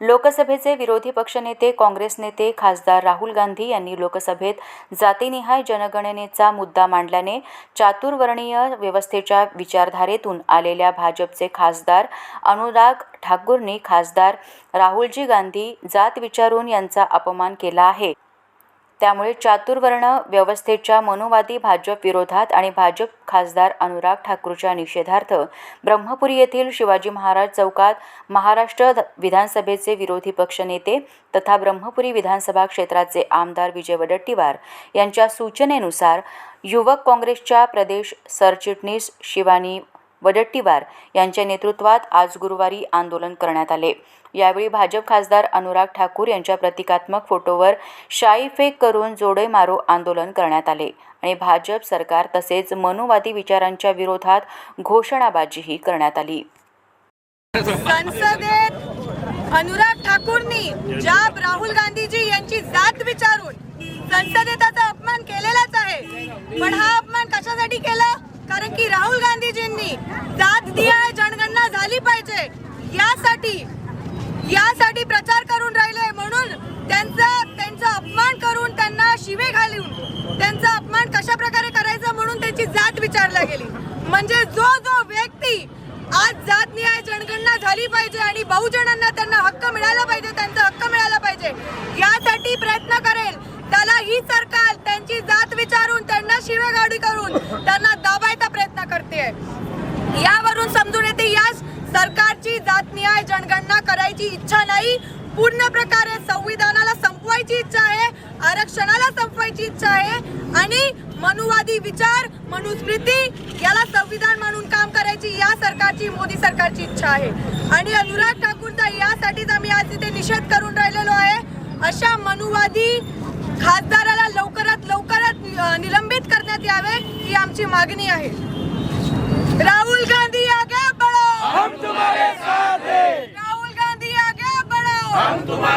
लोकसभेचे विरोधी पक्षनेते काँग्रेस नेते खासदार राहुल गांधी यांनी लोकसभेत जातीनिहाय जनगणनेचा मुद्दा मांडल्याने चातुर्वर्णीय व्यवस्थेच्या विचारधारेतून आलेल्या भाजपचे खासदार अनुराग ठाकूरनी खासदार राहुलजी गांधी जात विचारून यांचा अपमान केला आहे. त्यामुळे चातुर्वर्ण व्यवस्थेच्या मनोवादी भाजप विरोधात आणि भाजप खासदार अनुराग ठाकूरच्या निषेधार्थ ब्रह्मपुरी येथील शिवाजी महाराज चौकात महाराष्ट्र विधानसभेचे विरोधी पक्षनेते तथा ब्रह्मपुरी विधानसभा क्षेत्राचे आमदार विजय वडट्टीवार यांच्या सूचनेनुसार युवक काँग्रेसच्या प्रदेश सरचिटणीस शिवानी वडट्टीवार यांच्या नेतृत्वात आज गुरुवारी आंदोलन करण्यात आले. यावेळी भाजप खासदार अनुराग ठाकूर यांच्या प्रतिकात्मक फोटोवर शाई फेक करून जोडे मारो आंदोलन करण्यात आले आणि भाजप सरकार तसेच मनुवादी विचारांच्या विरोधात घोषणाबाजीही करण्यात आली. संसदेत अनुराग ठाकूरनी ज्या राहुल गांधीजी यांची जात विचारून संसदेत अपमान केलेलाच आहे. पण हा अपमान कशासाठी केला? कारण की राहुल गांधीजींनी जात दिया जनगणना झाली पाहिजे. यासाठी यासाठी प्रचार करून राहिले म्हणून त्यांचा त्यांचा अपमान करून त्यांना शिवे घालून त्यांचा अपमान कशा प्रकारे करायचा म्हणून त्यांची जात विचारला गेली. म्हणजे जो जो व्यक्ती आज जात न्याय जनगणना झाली पाहिजे आणि बहुजनांना त्यांना हक्क मिळाला पाहिजे त्यांचा हक्क मिळाला पाहिजे यासाठी प्रयत्न करेल. त्याला ही सरकार त्यांची जात विचारून त्यांना शिवेगाडी करून त्यांना दाबाय सरकारची जात न्याय जनगणना करायची इच्छा नाही. पूर्ण प्रकारे संविधानाला संपवायची इच्छा आहे आरक्षणाला संपवायची इच्छा आहे आणि मनुवादी विचार मनुस्मृती याला संविधान म्हणून काम करायची या सरकारची मोदी सरकारची इच्छा आहे. आणि अनुराग ठाकूरचा यासाठीच आम्ही आज इथे निषेध करून राहिलेलो आहे. अशा मनुवादी खासदाराला लवकरात लवकरात निलंबित करण्यात यावे ही आमची मागणी आहे. Rahul Gandhi Santo Maria.